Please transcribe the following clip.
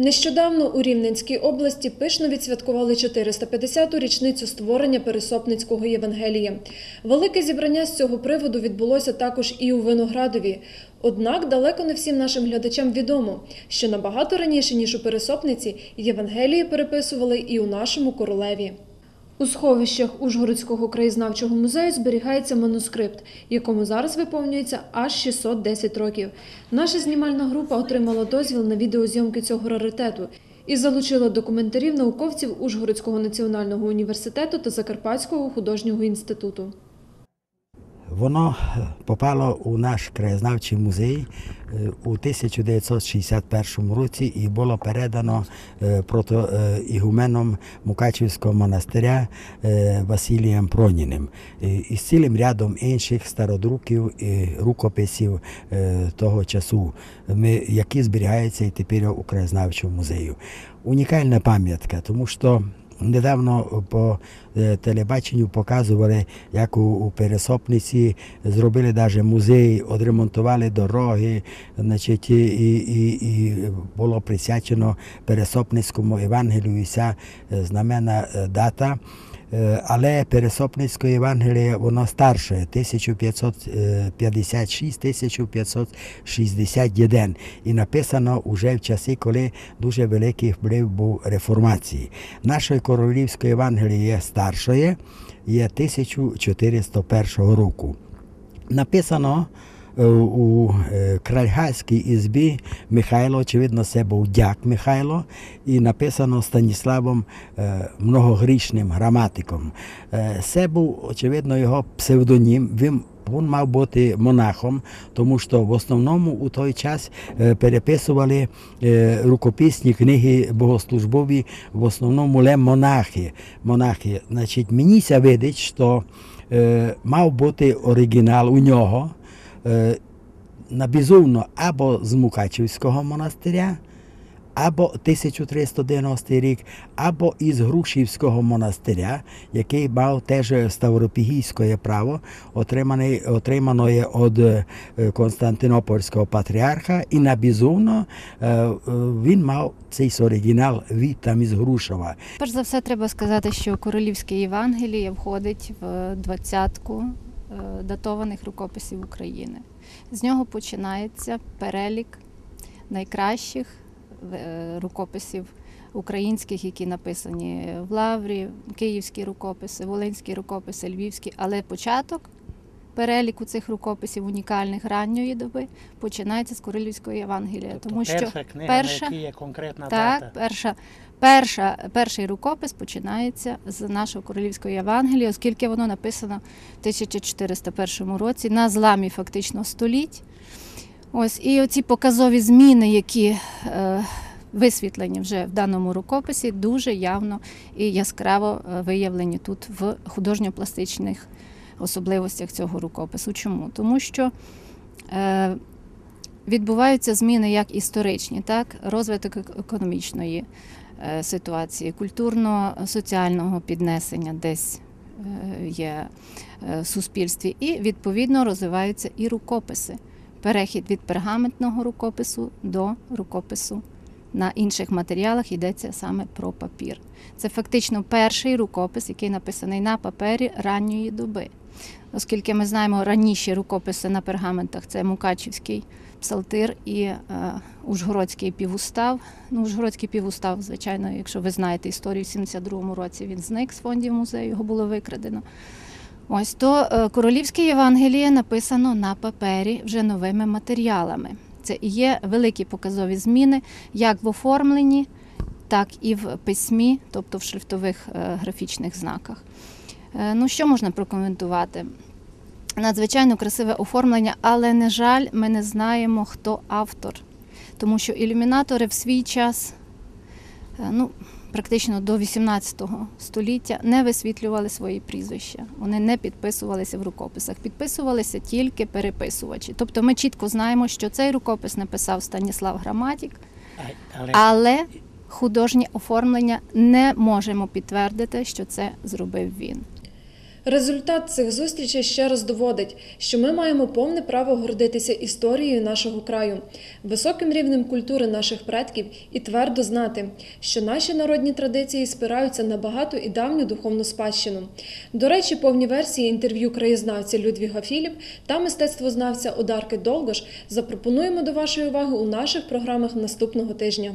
Нещодавно у Рівненській області пишно відсвяткували 450-ту річницю створення Пересопницького Євангелія. Велике зібрання з цього приводу відбулося також і у Виноградові. Однак далеко не всім нашим глядачам відомо, що набагато раніше, ніж у Пересопниці, Євангелії переписували і у нашому королеві. У сховищах Ужгородського краєзнавчого музею зберігається манускрипт, якому зараз виповнюється аж 610 років. Наша знімальна група отримала дозвіл на відеозйомки цього раритету і залучила до коментарів науковців Ужгородського національного університету та Закарпатського художнього інституту. Воно е, попало у наш краєзнавчий музей е, у 1961 році і було передано е, протоігуменом Мукачівського монастиря Василієм Проніним І- і з цілим рядом інших стародруків і рукописів того часу, які зберігаються і тепер у краєзнавчому музею. Унікальна пам'ятка, тому що Недавно по е, телебаченню показували, як у, Пересопниці зробили навіть музей, відремонтували дороги, значить, і, і, і було присвячено Пересопницькому Євангелію вся е, знамена е, дата. Е, Але Пересопницьке Євангеліє воно старше 1556-1561 і написано вже в часи, коли дуже великий вплив був реформації. Наше королівське Євангеліє є старшое, є 1401 року. Написано у е, кральгайській ізбі Михайло, очевидно, це був дяк Михайло, і написано Станіславом е, многогрішним граматиком. Е, Це був, очевидно, його псевдонім. Він мав бути монахом, тому що в основному у той час е, переписували е, рукописні книги богослужбові, в основному ле монахи. монахи. Значить, мені видить, що е, мав бути оригінал у нього е, набізовно або з Мукачівського монастиря, або 1390 рік, або із Грушівського монастиря, який мав теж ставропігійське право, отримане, отримано є від Константинопольського патріарха, і набізовно е, е, він мав цей оригінал від там із Грушова. Перш за все, треба сказати, що королівське Євангеліє входить в двадцятку датованих рукописів України. З нього починається перелік найкращих е, рукописів українських, які написані в Лаврі, київські рукописи, волинські рукописи, львівські, але початок. Переліку цих рукописів унікальних ранньої доби починається з Королівського Євангелія, Тобто тому що перша книга, перша- на якій є конкретна так, дата. перша, перша, перший рукопис починається з нашого королівського Євангелія, оскільки воно написано в 1401 році на зламі фактично століть. Ось і оці показові зміни, які е, висвітлені вже в даному рукописі, дуже явно і яскраво е, виявлені тут в художньо-пластичних особливостях цього рукопису. Чому? Тому що е, відбуваються зміни як історичні, так розвиток економічної е, ситуації, культурно-соціального піднесення десь е, є е, в суспільстві, і відповідно розвиваються і рукописи. Перехід від пергаментного рукопису до рукопису на інших матеріалах йдеться саме про папір. Це фактично перший рукопис, який написаний на папері ранньої доби. Оскільки ми знаємо раніші рукописи на пергаментах, це Мукачівський псалтир і е, Ужгородський півустав. Ну, Ужгородський півустав, звичайно, якщо ви знаєте історію, в 72-му році він зник з фондів музею, його було викрадено. Ось то е, королівське Євангеліє написано на папері вже новими матеріалами. Це і є великі показові зміни як в оформленні, так і в письмі, тобто в шрифтових е, графічних знаках. Е, Ну, що можна прокоментувати? Надзвичайно красиве оформлення, але, на жаль, ми не знаємо, хто автор. Тому що ілюмінатори в свій час, е, ну, практично до 18 століття, не висвітлювали свої прізвища. Вони не підписувалися в рукописах, підписувалися тільки переписувачі. Тобто ми чітко знаємо, що цей рукопис написав Станіслав Граматік, Але але художнє оформлення не можемо підтвердити, що це зробив він. Результат цих зустрічей ще раз доводить, що ми маємо повне право гордитися історією нашого краю, високим рівнем культури наших предків і твердо знати, що наші народні традиції спираються на багату і давню духовну спадщину. До речі, повні версії інтерв'ю краєзнавця Людвіга Філіп та мистецтвознавця Одарки Долгош запропонуємо до вашої уваги у наших програмах наступного тижня.